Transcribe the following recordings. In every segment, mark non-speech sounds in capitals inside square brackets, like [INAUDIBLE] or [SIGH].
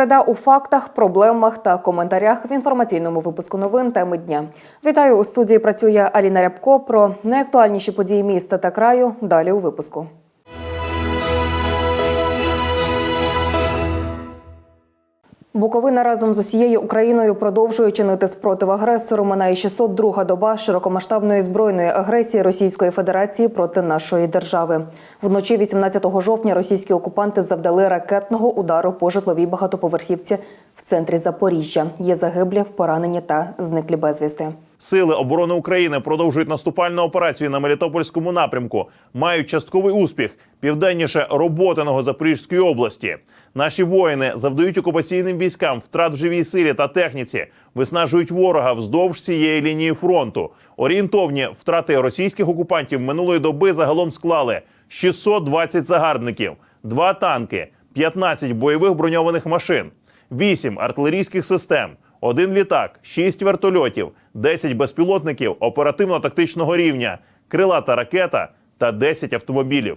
Середа у фактах, проблемах та коментарях в інформаційному випуску новин теми дня. Вітаю у студії. Працює Аліна Рябко. Про найактуальніші події міста та краю. Далі у випуску. Буковина разом з усією Україною продовжує чинити спротив агресору. Минає 602 доба широкомасштабної збройної агресії Російської Федерації проти нашої держави. Вночі 18 жовтня російські окупанти завдали ракетного удару по житловій багатоповерхівці в центрі Запоріжжя. Є загиблі, поранені та зниклі безвісти. Сили оборони України продовжують наступальну операцію на Мелітопольському напрямку. Мають частковий успіх південніше роботиного Запорізької області. Наші воїни завдають окупаційним військам втрат в живій силі та техніці, виснажують ворога вздовж цієї лінії фронту. Орієнтовні втрати російських окупантів минулої доби загалом склали 620 загарбників, 2 танки, 15 бойових броньованих машин, 8 артилерійських систем, один літак, 6 вертольотів, 10 безпілотників оперативно-тактичного рівня, крилата ракета та 10 автомобілів.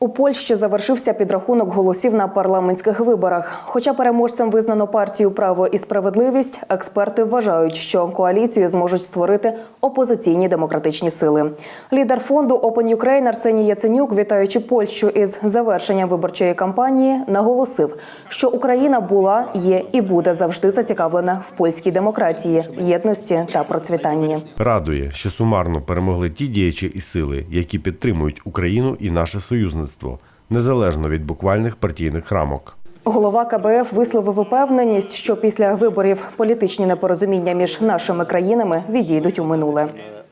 У Польщі завершився підрахунок голосів на парламентських виборах. Хоча переможцем визнано партію Право і справедливість, експерти вважають, що коаліцію зможуть створити опозиційні демократичні сили. Лідер фонду Open Ukraine Арсеній Яценюк, вітаючи Польщу із завершенням виборчої кампанії, наголосив, що Україна була, є і буде завжди зацікавлена в польській демократії, єдності та процвітанні. Радує, що сумарно перемогли ті діячі і сили, які підтримують Україну і наше союзництво, незалежно від буквальних партійних рамок. Голова КБФ висловив упевненість, що після виборів політичні непорозуміння між нашими країнами відійдуть у минуле.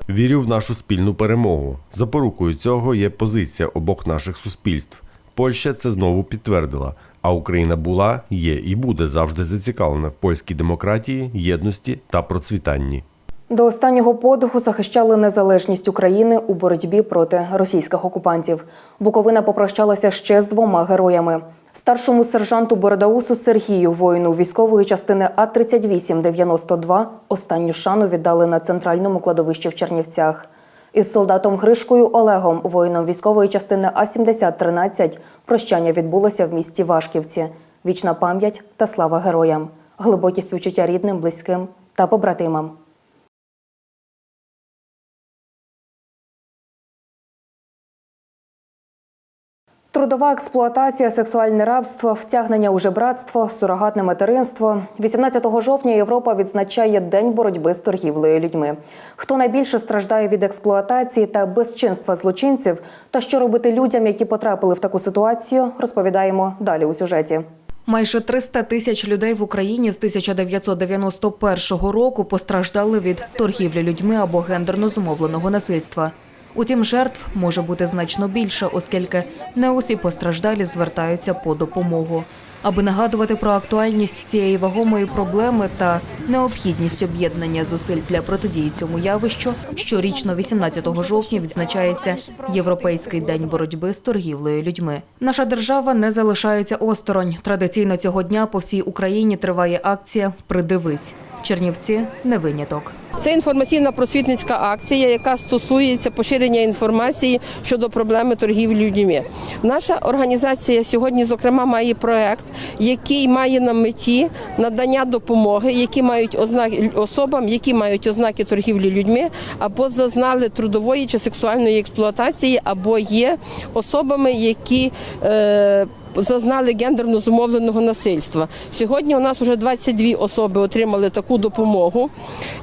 Вірю в нашу спільну перемогу. Запорукою цього є позиція обох наших суспільств. Польща це знову підтвердила. А Україна була, є і буде завжди зацікавлена в польській демократії, єдності та процвітанні. До останнього подиху захищали незалежність України у боротьбі проти російських окупантів. Буковина попрощалася ще з двома героями. Старшому сержанту Бородаусу Сергію, воїну військової частини А 3892 останню шану віддали на центральному кладовищі в Чернівцях. Із солдатом Гришкою Олегом, воїном військової частини А 7013 прощання відбулося в місті Вашківці. Вічна пам'ять та слава героям, глибокі співчуття рідним, близьким та побратимам. Трудова експлуатація, сексуальне рабство, втягнення у жебратство, сурогатне материнство. 18 жовтня Європа відзначає День боротьби з торгівлею людьми. Хто найбільше страждає від експлуатації та безчинства злочинців, та що робити людям, які потрапили в таку ситуацію, розповідаємо далі у сюжеті. Майже 300 тисяч людей в Україні з 1991 року постраждали від торгівлі людьми або гендерно зумовленого насильства. Утім, жертв може бути значно більше, оскільки не усі постраждалі звертаються по допомогу. Аби нагадувати про актуальність цієї вагомої проблеми та необхідність об'єднання зусиль для протидії цьому явищу, щорічно 18 жовтня відзначається Європейський день боротьби з торгівлею людьми. Наша держава не залишається осторонь. Традиційно цього дня по всій Україні триває акція Придивись. Чернівці не виняток. Це інформаційна просвітницька акція, яка стосується поширення інформації щодо проблеми торгівлі людьми. Наша організація сьогодні, зокрема, має проект, який має на меті надання допомоги, які мають ознаки особам, які мають ознаки торгівлі людьми, або зазнали трудової чи сексуальної експлуатації, або є особами, які е, зазнали гендерно зумовленого насильства. Сьогодні у нас вже 22 особи отримали таку допомогу.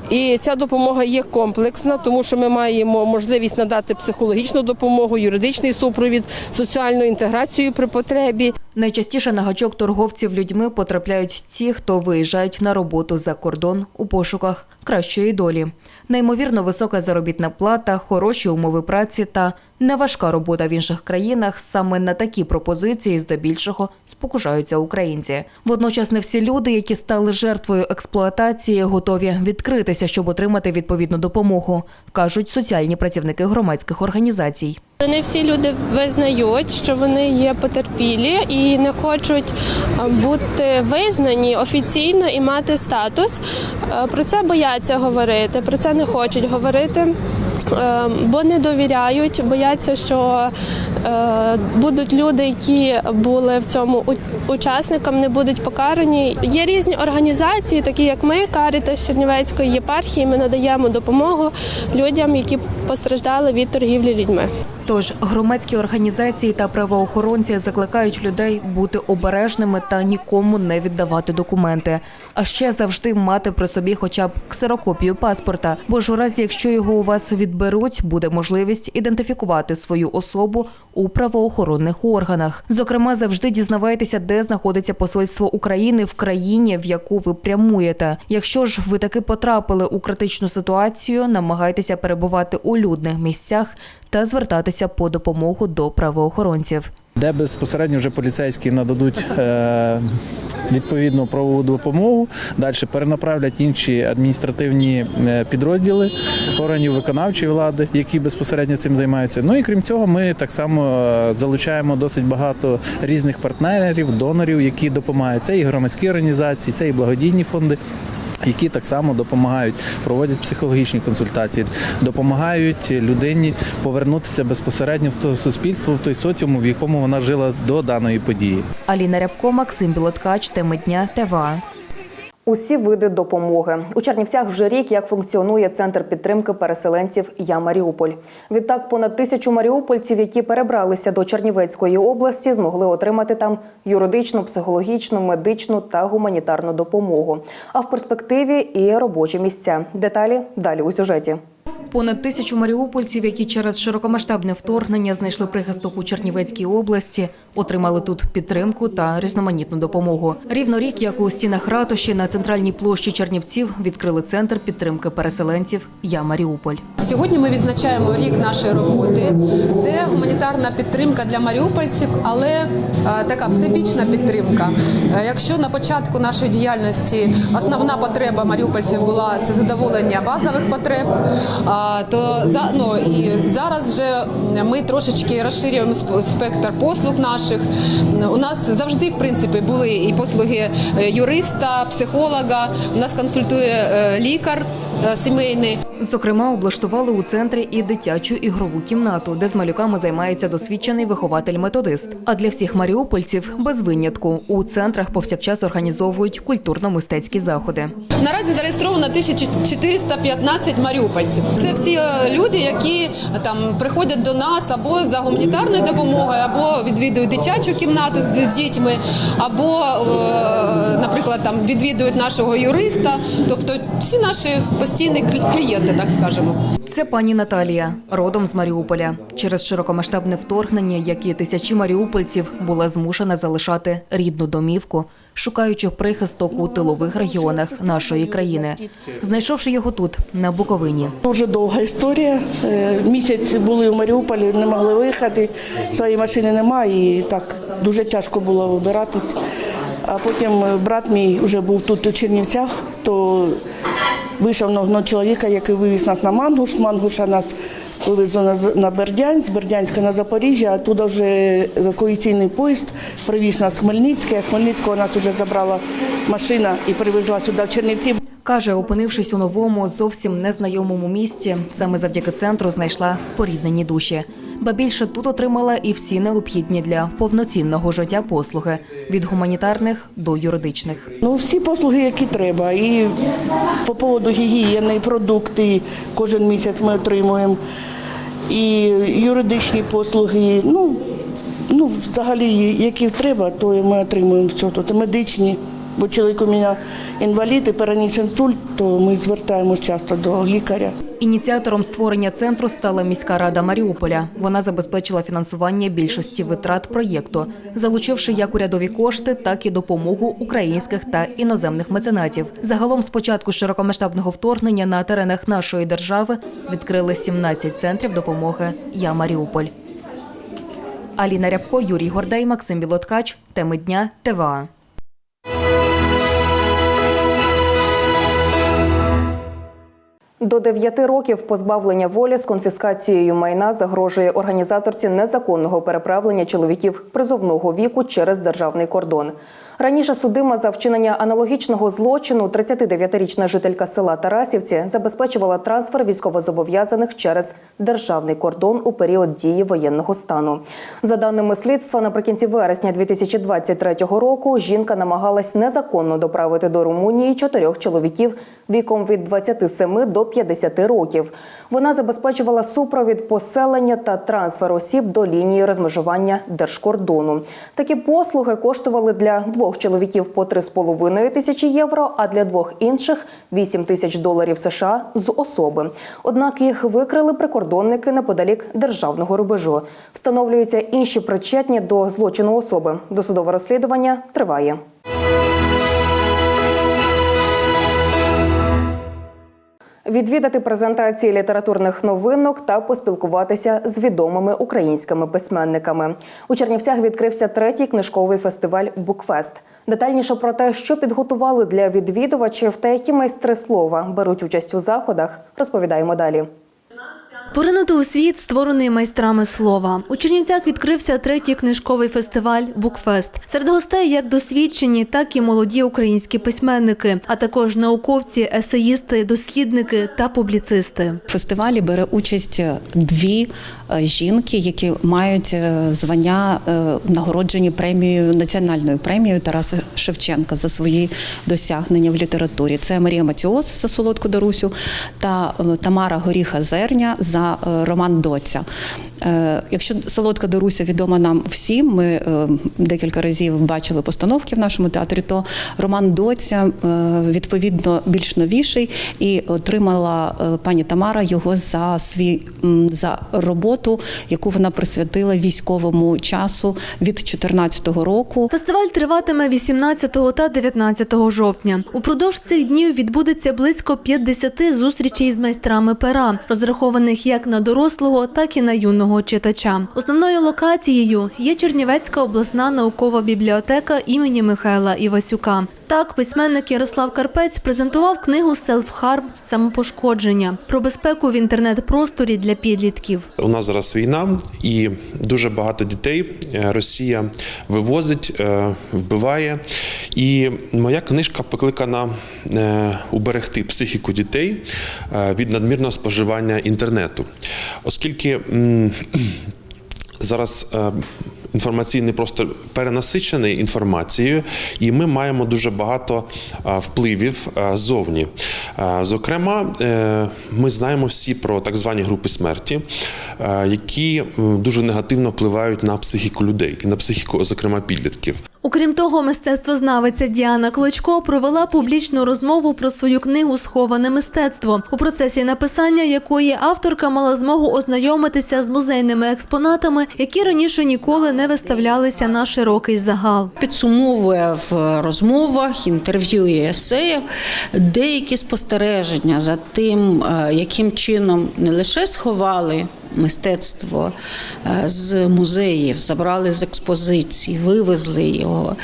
І ця допомога є комплексна, тому що ми маємо можливість надати психологічну допомогу, юридичний супровід, соціальну інтеграцію при потребі. Найчастіше на гачок торговців людьми потрапляють ті, хто виїжджають на роботу за кордон у пошуках кращої долі. Неймовірно висока заробітна плата, хороші умови праці та неважка робота в інших країнах. Саме на такі пропозиції здебільшого спокушаються українці. Водночас не всі люди, які стали жертвою експлуатації, готові відкритися, щоб отримати відповідну допомогу, кажуть соціальні працівники громадських організацій. Не всі люди визнають, що вони є потерпілі і не хочуть бути визнані офіційно і мати статус. Е, Про це бояться говорити, про це не хочуть говорити. е, Бо не довіряють, бояться, що е, будуть люди, які були в цьому учасникам, не будуть покарані. Є різні організації, такі як ми, Карітас Чернівецької єпархії. Ми надаємо допомогу людям, які постраждали від торгівлі людьми. Тож громадські організації та правоохоронці закликають людей бути обережними та нікому не віддавати документи. А ще завжди мати при собі хоча б ксерокопію паспорта. Бо ж у разі, якщо його у вас відберуть, буде можливість ідентифікувати свою особу у правоохоронних органах. Зокрема, завжди дізнавайтеся, де знаходиться посольство України в країні, в яку ви прямуєте. Якщо ж ви таки потрапили у критичну ситуацію, намагайтеся перебувати у людних місцях та звертатися по допомогу до правоохоронців. де безпосередньо вже поліцейські нададуть е, відповідну правову допомогу. Далі перенаправлять інші адміністративні е, підрозділи органів виконавчої влади, які безпосередньо цим займаються. Ну і крім цього, ми так само е, залучаємо досить багато різних партнерів, донорів, які допомагають. Це і громадські організації, це і благодійні фонди. Які так само допомагають, проводять психологічні консультації, допомагають людині повернутися безпосередньо в то суспільство, в той соціум, в якому вона жила до даної події. Аліна Рябко, Максим Білоткач, теми дня ТВА. Усі види допомоги у Чернівцях вже рік як функціонує центр підтримки переселенців Я Маріуполь. Відтак понад тисячу маріупольців, які перебралися до Чернівецької області, змогли отримати там юридичну, психологічну, медичну та гуманітарну допомогу. А в перспективі і робочі місця. Деталі далі у сюжеті. Понад тисячу маріупольців, які через широкомасштабне вторгнення знайшли прихисток у Чернівецькій області, отримали тут підтримку та різноманітну допомогу. Рівно рік, як у стінах ратуші на центральній площі Чернівців відкрили центр підтримки переселенців Я Маріуполь. Сьогодні ми відзначаємо рік нашої роботи. Це гуманітарна підтримка для маріупольців, але е, така всебічна підтримка. Е, Якщо на початку нашої діяльності основна потреба маріупольців була це задоволення базових потреб, то за ну і зараз вже ми трошечки розширюємо сп- спектр послуг наших. У нас завжди в принципі були і послуги е, юриста, психолога. У нас консультує е, лікар сімейний. Зокрема, облаштували у центрі і дитячу ігрову кімнату, де з малюками займається досвідчений вихователь-методист. А для всіх маріупольців без винятку у центрах повсякчас організовують культурно-мистецькі заходи. Наразі зареєстровано 1415 маріупольців. Це всі е, люди, які е, там приходять до нас або за гуманітарною допомогою, або відвідують дитячу кімнату з, дітьми, або, е, наприклад, там відвідують нашого юриста. Тобто всі наші постійні клієнти, так скажемо. Це пані Наталія, родом з Маріуполя. Через широкомасштабне вторгнення, як і тисячі маріупольців, була змушена залишати рідну домівку, шукаючи прихисток у тилових регіонах нашої країни. Знайшовши його тут, на Буковині. Дуже довга історія. Е, Місяць були в Маріуполі, не могли виїхати, своєї машини немає, і так дуже тяжко було вибиратись. А потім е, брат мій вже був тут у Чернівцях, то вийшов на одного чоловіка, який вивіз нас на Мангуш. Мангуша нас вивезли на, Бердянськ, Бердянська на Запоріжжя, а туди вже евакуаційний поїзд привіз нас в Хмельницьке, з Хмельницького нас вже забрала машина і привезла сюди в Чернівці. Каже, опинившись у новому, зовсім незнайомому місті, саме завдяки центру знайшла споріднені душі. Ба більше тут отримала і всі необхідні для повноцінного життя послуги від гуманітарних до юридичних. Ну, всі послуги, які треба. І по поводу гігієни, продукти кожен місяць ми отримуємо. І юридичні послуги. Ну, ну взагалі, які треба, то ми отримуємо все тут. Медичні. Бо чоловік у мене інвалід і переніс інсульт, то ми звертаємось часто до лікаря. Ініціатором створення центру стала міська рада Маріуполя. Вона забезпечила фінансування більшості витрат проєкту, залучивши як урядові кошти, так і допомогу українських та іноземних меценатів. Загалом, з початку широкомасштабного вторгнення на теренах нашої держави відкрили 17 центрів допомоги Я Маріуполь. Аліна Рябко, Юрій Гордей, Максим Білоткач. Теми дня ТВА. До 9 років позбавлення волі з конфіскацією майна загрожує організаторці незаконного переправлення чоловіків призовного віку через державний кордон. Раніше судима за вчинення аналогічного злочину 39-річна жителька села Тарасівці забезпечувала трансфер військовозобов'язаних через державний кордон у період дії воєнного стану. За даними слідства, наприкінці вересня 2023 року жінка намагалась незаконно доправити до Румунії чотирьох чоловіків віком від 27 до 50 років. Вона забезпечувала супровід поселення та трансфер осіб до лінії розмежування держкордону. Такі послуги коштували для двох чоловіків по 3,5 тисячі євро, а для двох інших 8 тисяч доларів США з особи. Однак їх викрили прикордонники неподалік державного рубежу. Встановлюються інші причетні до злочину особи. Досудове розслідування триває. Відвідати презентації літературних новинок та поспілкуватися з відомими українськими письменниками. У Чернівцях відкрився третій книжковий фестиваль Букфест. Детальніше про те, що підготували для відвідувачів та які майстри слова беруть участь у заходах, розповідаємо далі. Поринути у світ, створений майстрами слова. У Чернівцях відкрився третій книжковий фестиваль Букфест. Серед гостей як досвідчені, так і молоді українські письменники, а також науковці, есеїсти, дослідники та публіцисти. В фестивалі бере участь дві е, жінки, які мають е, звання е, нагороджені премією національною премією Тараса Шевченка за свої досягнення в літературі. Це Марія Матіос за солодку Дарусю та е, Тамара Горіха Зерня за е, роман Доця. Е, Якщо солодка Даруся відома нам всім, ми е, декілька разів бачили постановки в нашому театрі, то роман Доця відповідно більш новіший і отримала пані Тамара його за свій за роботу, яку вона присвятила військовому часу від 2014 року. Фестиваль триватиме 18 та 19 жовтня. Упродовж цих днів відбудеться близько 50 зустрічей з майстрами пера, розрахованих як на дорослого, так і на юного читача. Основною локацією є Чернівецька обласна наукова бібліотека імені Михайла Івасюка. Так, письменник Ярослав Карпець презентував книгу «Селфхарм. Самопошкодження про безпеку в інтернет-просторі для підлітків. У нас зараз війна, і дуже багато дітей е, Росія вивозить, е, вбиває. І моя книжка покликана е, уберегти психіку дітей від надмірного споживання інтернету, оскільки. [CLEARS THROAT] Зараз інформаційний просто перенасичений інформацією, і ми маємо дуже багато впливів ззовні. Зокрема, е, ми знаємо всі про так звані групи смерті, які дуже негативно впливають на психіку людей і на психіку, зокрема, підлітків. Окрім того, мистецтвознавиця Діана Клочко провела публічну розмову про свою книгу Сховане мистецтво, у процесі написання якої авторка мала змогу ознайомитися з музейними експонатами, які раніше ніколи не виставлялися на широкий загал. підсумовує в розмовах, інтерв'ю і есеях деякі спостереження за тим, е, яким чином не лише сховали мистецтво е, з музеїв, забрали з експозицій, вивезли його,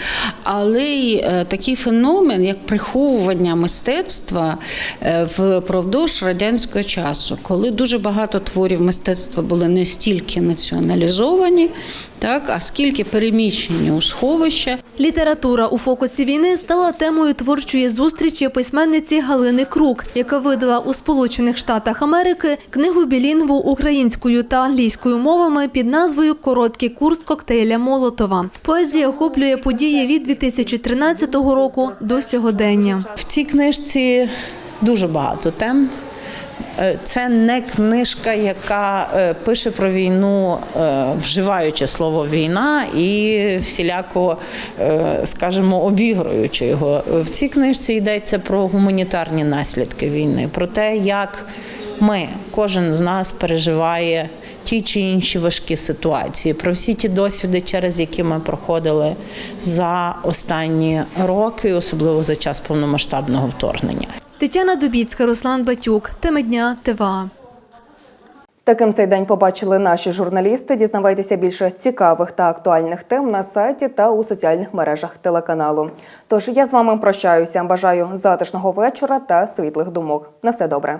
але й е, такий феномен, як приховування мистецтва е, впродовж радянського часу, коли дуже багато творів мистецтва були не стільки націоналізовані, так, а скільки переміщені у сховища. Література у фокусі війни стала темою творчої зустрічі письменниці Галини Крук, яка видала у Сполучених Штатах Америки книгу білінгву українською та англійською мовами під назвою Короткий курс коктейля Молотова. Поезія охоплює події від 2013 року до сьогодення. В цій книжці дуже багато тем. Е, Це не книжка, яка е, пише про війну, е, вживаючи слово війна і всіляко, скажімо, обігруючи його. В цій книжці йдеться про гуманітарні наслідки війни, про те, як ми, кожен з нас переживає ті чи інші важкі ситуації, про всі ті досвіди, через які ми проходили за останні роки, особливо за час повномасштабного вторгнення. Тетяна Дубіцька, Руслан Батюк. Теми дня ТВА. Таким цей день побачили наші журналісти. Дізнавайтеся більше цікавих та актуальних тем на сайті та у соціальних мережах телеканалу. Тож я з вами прощаюся. Бажаю затишного вечора та світлих думок. На все добре.